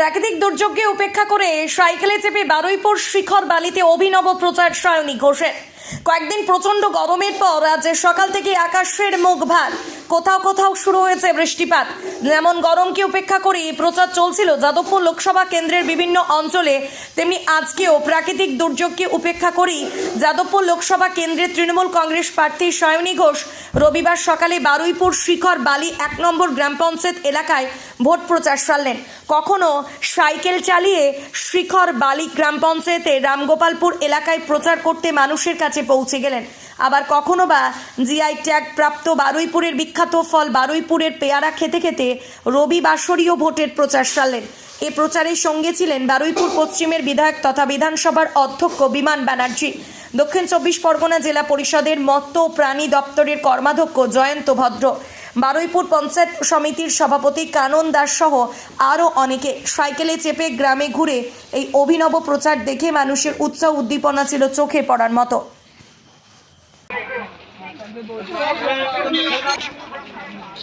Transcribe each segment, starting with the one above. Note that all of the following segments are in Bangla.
প্রাকৃতিক দুর্যোগকে উপেক্ষা করে সাইকেলে চেপে বারুইপুর শিখর বালিতে অভিনব প্রচার সায়নী ঘোষের। কয়েকদিন প্রচণ্ড গরমের পর আজ সকাল থেকে আকাশের মুখ ভার। কোথাও কোথাও শুরু হয়েছে বৃষ্টিপাত। যেমন গরমকে উপেক্ষা করে প্রচার চলছিল যাদবপুর লোকসভা কেন্দ্রের বিভিন্ন অঞ্চলে, তেমনি আজকেও প্রাকৃতিক দুর্যোগকে উপেক্ষা করেই যাদবপুর লোকসভা কেন্দ্রের তৃণমূল কংগ্রেস প্রার্থী সায়নী ঘোষ রবিবার সকালে বারুইপুর শিখর বালি এক নম্বর গ্রাম পঞ্চায়েত এলাকায় ভোট প্রচার সারলেন। কখনো সাইকেল চালিয়ে শিখর বালি গ্রাম পঞ্চায়েতে রামগোপালপুর এলাকায় প্রচার করতে মানুষের কাছে পৌঁছে গেলেন। আবার কখনো বা জিআই ট্যাগ প্রাপ্ত বারুইপুরের বিখ্যাত ফল বারুইপুরের পেয়ারা খেতে খেতে রবি বাসরীয় ভোটের প্রচার সারলেন। এ প্রচারের সঙ্গে ছিলেন বারুইপুর পশ্চিমের বিধায়ক তথা বিধানসভার অধ্যক্ষ বিমান ব্যানার্জি। দক্ষিণ চব্বিশ পরগনা জেলা পরিষদের ও প্রাণী দপ্তরের কর্মাধ্যক্ষ জয়ন্ত ভদ্র। বারুইপুর পঞ্চায়েত সমিতির সভাপতি কানন দাস সহ আরও অনেকে। সাইকেলে চেপে গ্রামে ঘুরে এই অভিনব প্রচার দেখে মানুষের উৎসাহ উদ্দীপনা ছিল চোখে পড়ার মতো।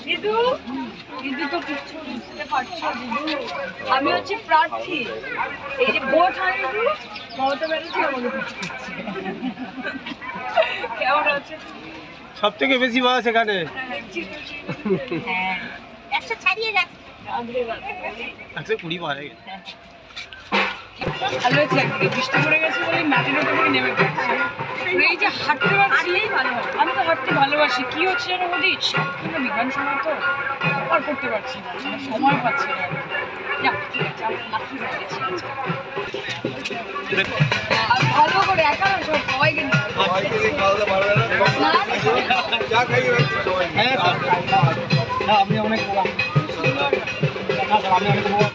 দিদু? দিদু তো কিচ্ছু বুঝতে পারছ দিদু। আমি হচ্ছে প্রার্থী। এই যে ভোট হয় দিদু? মমতা ব্যানার্জি আমাকে কেমন আছে? সব থেকে বেশি বয়স এখানে। হ্যাঁ একশো ছাড়িয়ে গেছে একশো কুড়ি পারে ভালো হয়েছে বৃষ্টি পড়ে গেছে বলে মাটির উপর থেকে নেমে পড়ছে। এই যে হাঁটতে পারছি আমি তো হাঁটতে ভালোবাসি। কি হচ্ছে যেন বলি? সাতক্ষীরা বিধানসভা তো? আর করতে পারছি না মানে সময় পাচ্ছি না যাক, ঠিক আছে আমি লাকি হয়ে গেছি। আর ভালো করে একা না সব সবাইকে না, হ্যাঁ আপনি অনেক সুন্দর। আমি অনেক